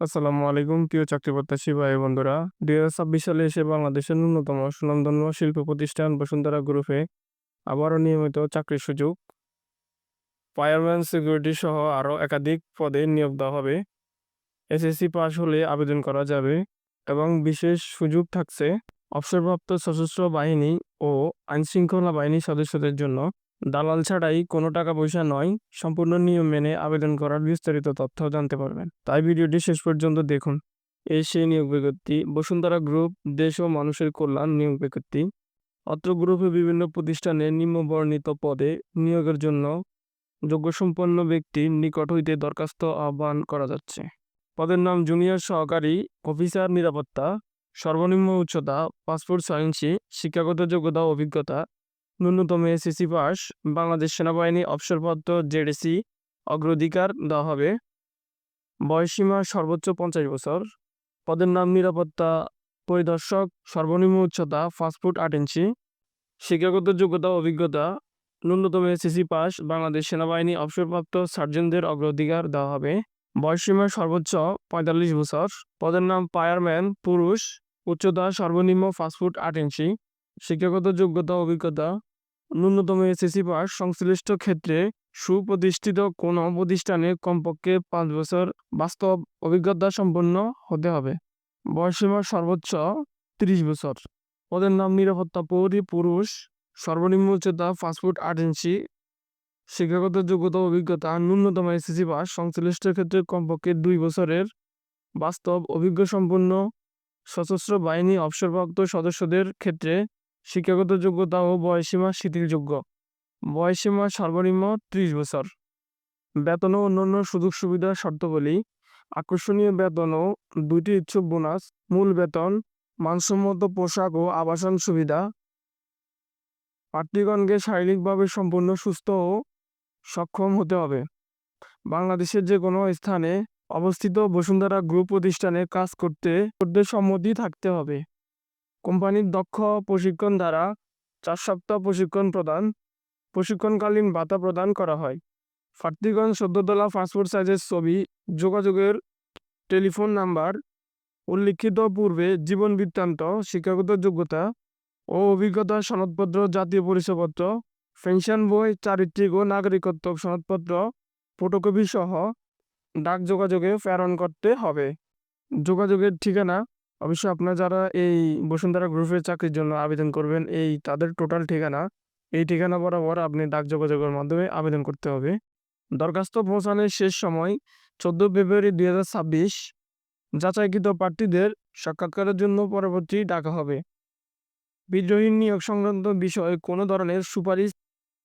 আসসালামু আলাইকুম। প্রিয় চাকরি প্রত্যাশী ভাই বন্ধুরা, দুই হাজার ছাব্বিশ সালে এসে বাংলাদেশের ন্যূনতম সুনামধন্য শিল্প প্রতিষ্ঠান বসুন্ধরা গ্রুপে আবারও নিয়মিত চাকরির সুযোগ। ফায়ারম্যান সিকিউরিটি সহ আরও একাধিক পদে নিয়োগ দেওয়া হবে। এসএসসি পাস হলে আবেদন করা যাবে এবং বিশেষ সুযোগ থাকছে অবসরপ্রাপ্ত সশস্ত্র বাহিনী ও আইনশৃঙ্খলা বাহিনীর সদস্যদের জন্য। দালাল ছাড়াই কোনো টাকা পয়সা নয়, সম্পূর্ণ নিয়ম মেনে আবেদন করার বিস্তারিত তথ্য জানতে পারবেন। তাই ভিডিওটি শেষ পর্যন্ত দেখুন। এই সেই নিয়োগ বিজ্ঞপ্তি। বসুন্ধরা গ্রুপ দেশ ও মানুষের কল্যাণ নিয়োগ বিজ্ঞপ্তি। অত্র গ্রুপে বিভিন্ন প্রতিষ্ঠানে নিম্নবর্ণিত পদে নিয়োগের জন্য যোগ্যসম্পন্ন ব্যক্তির নিকট হইতে দরখাস্ত আহ্বান করা যাচ্ছে। পদের নাম জুনিয়র সহকারী অফিসার নিরাপত্তা, সর্বনিম্ন উচ্চতা, পাসপোর্ট সায়েন্সি শিক্ষাগত যোগ্যতা, অভিজ্ঞতা ন্যূনতম এসএসসি পাস, বাংলাদেশ সেনাবাহিনী অবসরপ্রাপ্ত জেডিসি অগ্রাধিকার দেওয়া হবে। বয়সীমা সর্বোচ্চ পঞ্চাশ বছর। পদের নাম নিরাপত্তা পরিদর্শক, সর্বনিম্ন উচ্চতা পাঁচ ফুট আট ইঞ্চি। শিক্ষাগত যোগ্যতা, অভিজ্ঞতা, ন্যূনতম এসএসসি পাস, বাংলাদেশ সেনাবাহিনী অবসরপ্রাপ্ত সার্জেনদের অগ্রাধিকার দেওয়া হবে। বয়সীমা সর্বোচ্চ পঁয়তাল্লিশ বছর। পদের নাম ফায়ারম্যান, পুরুষ। উচ্চতা সর্বনিম্ন পাঁচ ফুট আট ইঞ্চি। শিক্ষাগত যোগ্যতা, অভিজ্ঞতা ন্যূনতম এসএসসি পাস সংশ্লিষ্ট ক্ষেত্রে সুপ্রতিষ্ঠিত কোনো প্রতিষ্ঠানে কমপক্ষে পাঁচ বছর বাস্তব অভিজ্ঞতা সম্পন্ন হতে হবে। বয়সীমা সর্বোচ্চ তিরিশ বছর। পদের নাম নিরাপত্তা প্রহরী পুরুষ, সর্বনিম্ন উচ্চতা পাঁচ ফুট আট ইঞ্চি। শিক্ষাগত যোগ্যতা, অভিজ্ঞতা, ন্যূনতম এসএসসি পাস সংশ্লিষ্ট ক্ষেত্রে কমপক্ষে দুই বছরের বাস্তব অভিজ্ঞ সম্পন্ন সশস্ত্র বাহিনী অবসরপ্রাপ্ত সদস্যদের ক্ষেত্রে শিক্ষাগত যোগ্যতা ও বয়সীমা শিথিলযোগ্য। বয়সীমা সর্বনিম্ন ত্রিশ বছর। বেতন ও অন্যান্য সুযোগ সুবিধা শর্তাবলী আকর্ষণীয় বেতন ও দুইটি ইচ্ছুক বোনাস, মূল বেতন, মানসম্মত পোশাক ও আবাসন সুবিধা। প্রার্থীগণকে শারীরিকভাবে সম্পূর্ণ সুস্থ ও সক্ষম হতে হবে। বাংলাদেশের যে কোনো স্থানে অবস্থিত বসুন্ধরা গ্রুপ প্রতিষ্ঠানে কাজ করতে করতে সম্মতি থাকতে হবে। কোম্পানির দক্ষ প্রশিক্ষণ দ্বারা চার সপ্তাহ প্রশিক্ষণ প্রদান, প্রশিক্ষণকালীন ভাতা প্রদান করা হয়। প্রার্থীগণ সদ্যতলা পাসপোর্ট সাইজের ছবি, যোগাযোগের টেলিফোন নাম্বার, উল্লিখিত পূর্বে জীবন বৃত্তান্ত, শিক্ষাগত যোগ্যতা ও অভিজ্ঞতা সনদপত্র, জাতীয় পরিচয়পত্র, পেনশন বই, চারিত্রিক ও নাগরিকত্ব সনদপত্র, ফটোকপি সহ ডাক যোগাযোগে প্রেরণ করতে হবে। যোগাযোগের ঠিকানা অবশ্য আপনারা যারা এই বসুন্ধরা গ্রুপের চাকরির জন্য আবেদন করবেন, এই তাদের টোটাল ঠিকানা, এই ঠিকানা বরাবর আপনি ডাক যোগাযোগের মাধ্যমে আবেদন করতে হবে। দরখাস্ত পৌঁছানোর শেষ সময় চোদ্দ ফেব্রুয়ারি দুই হাজার ছাব্বিশ, যাচাইকৃত প্রার্থীদের সাক্ষাৎকারের জন্য পরবর্তী ডাকা হবে। বিদ্রোহী নিয়োগ সংক্রান্ত বিষয়ে কোনো ধরনের সুপারিশ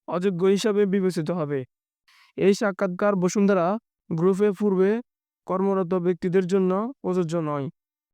অযোগ্য হিসাবে বিবেচিত হবে। এই সাক্ষাৎকার বসুন্ধরা গ্রুপে পূর্বে কর্মরত ব্যক্তিদের জন্য প্রযোজ্য নয়।